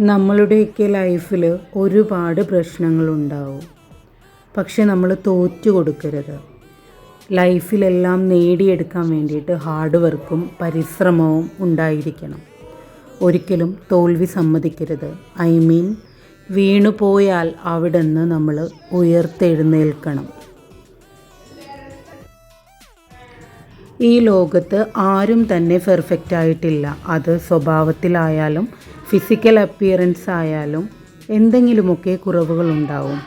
നമ്മളുടെയൊക്കെ ലൈഫിൽ ഒരുപാട് പ്രശ്നങ്ങളുണ്ടാവും. പക്ഷെ നമ്മൾ തോറ്റു കൊടുക്കരുത്. ലൈഫിലെല്ലാം നേടിയെടുക്കാൻ വേണ്ടിയിട്ട് ഹാർഡ് വർക്കും പരിശ്രമവും ഉണ്ടായിരിക്കണം. ഒരിക്കലും തോൽവി സമ്മതിക്കരുത്. ഐ മീൻ വീണുപോയാൽ അവിടെ നിന്ന് നമ്മൾ ഉയർത്തെഴുന്നേൽക്കണം. ഈ ലോകത്ത് ആരും തന്നെ പെർഫെക്റ്റ് ആയിട്ടില്ല. അത് സ്വഭാവത്തിലായാലും ഫിസിക്കൽ അപ്പിയറൻസ് ആയാലും എന്തെങ്കിലുമൊക്കെ കുറവുകളുണ്ടാവും.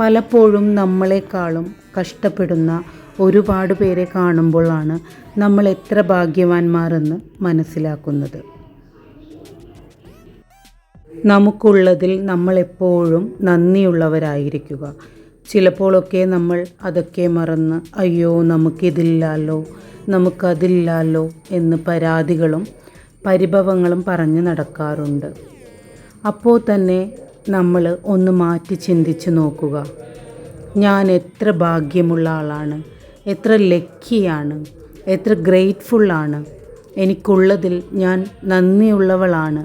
പലപ്പോഴും നമ്മളെക്കാളും കഷ്ടപ്പെടുന്ന ഒരുപാട് പേരെ കാണുമ്പോഴാണ് നമ്മൾ എത്ര ഭാഗ്യവാന്മാരെന്ന് മനസ്സിലാക്കുന്നത്. നമുക്കുള്ളതിൽ നമ്മളെപ്പോഴും നന്ദിയുള്ളവരായിരിക്കുക. ചിലപ്പോഴൊക്കെ നമ്മൾ അതൊക്കെ മറന്ന് അയ്യോ നമുക്കിതില്ലല്ലോ നമുക്കതില്ലല്ലോ എന്ന് പരാതികളും പരിഭവങ്ങളും പറഞ്ഞ് നടക്കാറുണ്ട്. അപ്പോൾ തന്നെ നമ്മൾ ഒന്ന് മാറ്റി ചിന്തിച്ച് നോക്കുക. ഞാൻ എത്ര ഭാഗ്യമുള്ള ആളാണ് എത്ര ലക്കിയാണ് എത്ര ഗ്രേറ്റ്ഫുള്ളാണ് എനിക്കുള്ളതിൽ ഞാൻ നന്ദിയുള്ളവളാണ്.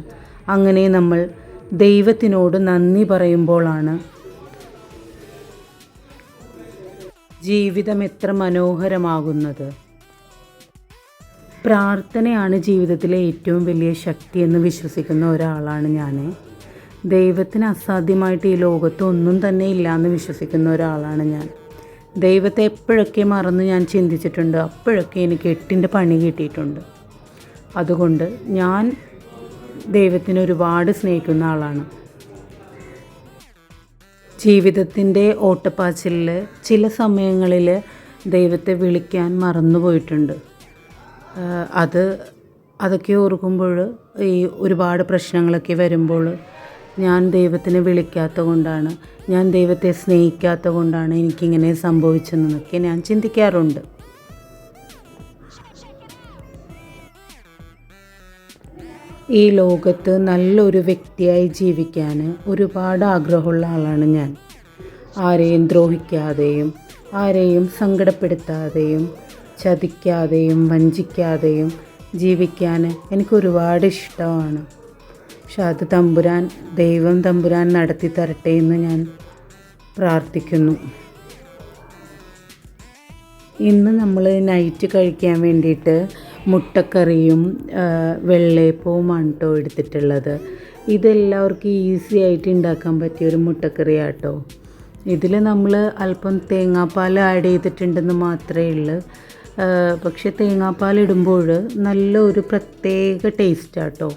അങ്ങനെ നമ്മൾ ദൈവത്തിനോട് നന്ദി പറയുമ്പോഴാണ് ജീവിതം എത്ര മനോഹരമാകുന്നത്. പ്രാർത്ഥനയാണ് ജീവിതത്തിലെ ഏറ്റവും വലിയ ശക്തി എന്ന് വിശ്വസിക്കുന്ന ഒരാളാണ് ഞാൻ ദൈവത്തിന് അസാധ്യമായിട്ട് ഈ ലോകത്ത് ഒന്നും തന്നെ ഇല്ല എന്ന് വിശ്വസിക്കുന്ന ഒരാളാണ് ഞാൻ. ദൈവത്തെ എപ്പോഴൊക്കെ മറന്ന് ഞാൻ ചിന്തിച്ചിട്ടുണ്ട് അപ്പോഴൊക്കെ എനിക്ക് എട്ടിന്റെ പണി കിട്ടിയിട്ടുണ്ട്. അതുകൊണ്ട് ഞാൻ ദൈവത്തിനെ ഒരുപാട് സ്നേഹിക്കുന്ന ആളാണ്. ജീവിതത്തിന്റെ ഓട്ടപ്പാച്ചിലിൽ ചില സമയങ്ങളിൽ ദൈവത്തെ വിളിക്കാൻ മറന്നുപോയിട്ടുണ്ട് അത് അതൊക്കെ ഓർക്കുമ്പോൾ ഈ ഒരുപാട് പ്രശ്നങ്ങളൊക്കെ വരുമ്പോൾ ഞാൻ ദൈവത്തിനെ വിളിക്കാത്ത കൊണ്ടാണ് ഞാൻ ദൈവത്തെ സ്നേഹിക്കാത്ത കൊണ്ടാണ് എനിക്കിങ്ങനെ സംഭവിച്ചതെന്നൊക്കെ ഞാൻ ചിന്തിക്കാറുണ്ട്. ഈ ലോകത്ത് നല്ലൊരു വ്യക്തിയായി ജീവിക്കാൻ ഒരുപാട് ആഗ്രഹമുള്ള ആളാണ് ഞാൻ. ആരെയും ദ്രോഹിക്കാതെയും ആരെയും സങ്കടപ്പെടുത്താതെയും ചതിക്കാതെയും വഞ്ചിക്കാതെയും ജീവിക്കാൻ എനിക്ക് ഒരുപാട് ഇഷ്ടമാണ്. പക്ഷെ അത് തമ്പുരാൻ ദൈവം തമ്പുരാൻ നടത്തി തരട്ടെ എന്ന് ഞാൻ പ്രാർത്ഥിക്കുന്നു. ഇന്ന് നമ്മൾ നൈറ്റ് കഴിക്കാൻ വേണ്ടിയിട്ട് മുട്ടക്കറിയും വെള്ളയപ്പവുമാണ് കേട്ടോ എടുത്തിട്ടുള്ളത്. ഇതെല്ലാവർക്കും ഈസി ആയിട്ട് ഉണ്ടാക്കാൻ പറ്റിയ ഒരു മുട്ടക്കറിയാട്ടോ. ഇതിൽ നമ്മൾ അല്പം തേങ്ങാപ്പാൽ ആഡ് ചെയ്തിട്ടുണ്ടെന്ന് മാത്രമേ ഉള്ളൂ. പക്ഷേ തേങ്ങാപ്പാൽ ഇടുമ്പോൾ നല്ല ഒരു പ്രത്യേക ടേസ്റ്റാട്ടോ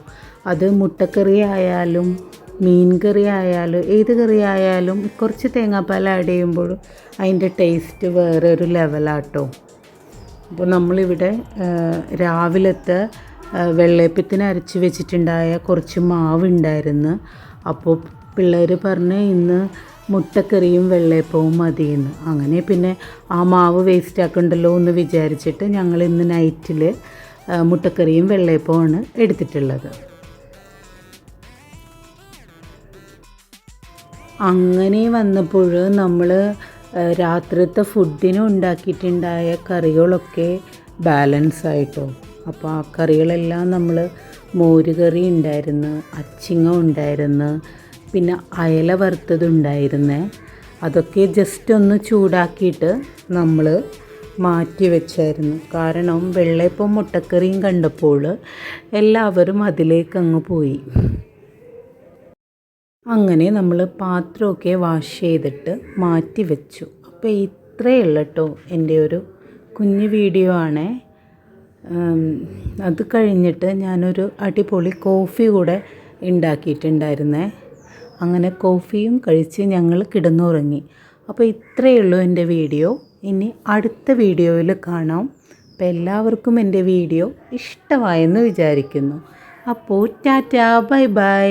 അത് മുട്ടക്കറി ആയാലും മീൻ കറി ആയാലും ഏത് കറി ആയാലും കുറച്ച് തേങ്ങാപ്പാൽ ആഡ് ചെയ്യുമ്പോൾ അതിന്റെ ടേസ്റ്റ് വേറെ ഒരു ലെവലാട്ടോ അപ്പോൾ നമ്മളിവിടെ രാവിലത്തെ വെള്ളയപ്പത്തിന് അരച്ച് വെച്ചിട്ടുണ്ടായ കുറച്ച് മാവ് ഉണ്ടായിരുന്നു അപ്പോൾ പിള്ളേർ പറഞ്ഞ് ഇന്ന് മുട്ടക്കറിയും വെള്ളയപ്പവും മതിയെന്ന്. അങ്ങനെ പിന്നെ ആ മാവ് വേസ്റ്റ് ആക്കണ്ടല്ലോ എന്ന് വിചാരിച്ചിട്ട് ഞങ്ങൾ ഇന്ന് നൈറ്റിൽ മുട്ടക്കറിയും വെള്ളയപ്പവുമാണ് എടുത്തിട്ടുള്ളത്. അങ്ങനെ വന്നപ്പോൾ നമ്മൾ രാത്രിത്തെ ഫുഡിന് ഉണ്ടാക്കിയിട്ടുണ്ടായ കറികളൊക്കെ ബാലൻസ് ആയിട്ടോ. അപ്പോൾ ആ കറികളെല്ലാം നമ്മൾ മോരുകറി ഉണ്ടായിരുന്നു അച്ചിങ്ങ ഉണ്ടായിരുന്നു പിന്നെ അയല വറുത്തതുണ്ടായിരുന്നേ അതൊക്കെ ജസ്റ്റ് ഒന്ന് ചൂടാക്കിയിട്ട് നമ്മൾ മാറ്റി വെച്ചായിരുന്നു. കാരണം വെള്ളയപ്പം മുട്ടക്കറിയും കണ്ടപ്പോൾ എല്ലാവരും അതിലേക്ക് അങ്ങ് പോയി. അങ്ങനെ നമ്മൾ പാത്രമൊക്കെ വാഷ് ചെയ്തിട്ട് മാറ്റി വെച്ചു. അപ്പോൾ ഇത്രയേ ഉള്ളൂ കേട്ടോ എന്റെ ഒരു കുഞ്ഞു വീഡിയോ ആണേ. അത് കഴിഞ്ഞിട്ട് ഞാനൊരു അടിപൊളി കോഫി കൂടെ ഉണ്ടാക്കിയിട്ടുണ്ടായിരുന്നേ അങ്ങനെ കോഫിയും കഴിച്ച് ഞങ്ങൾ കിടന്നുറങ്ങി. അപ്പോൾ ഇത്രയേ ഉള്ളൂ എന്റെ വീഡിയോ ഇനി അടുത്ത വീഡിയോയിൽ കാണാം. അപ്പോൾ എല്ലാവർക്കും എന്റെ വീഡിയോ ഇഷ്ടമായെന്ന് വിചാരിക്കുന്നു. അപ്പോൾ tata bye bye.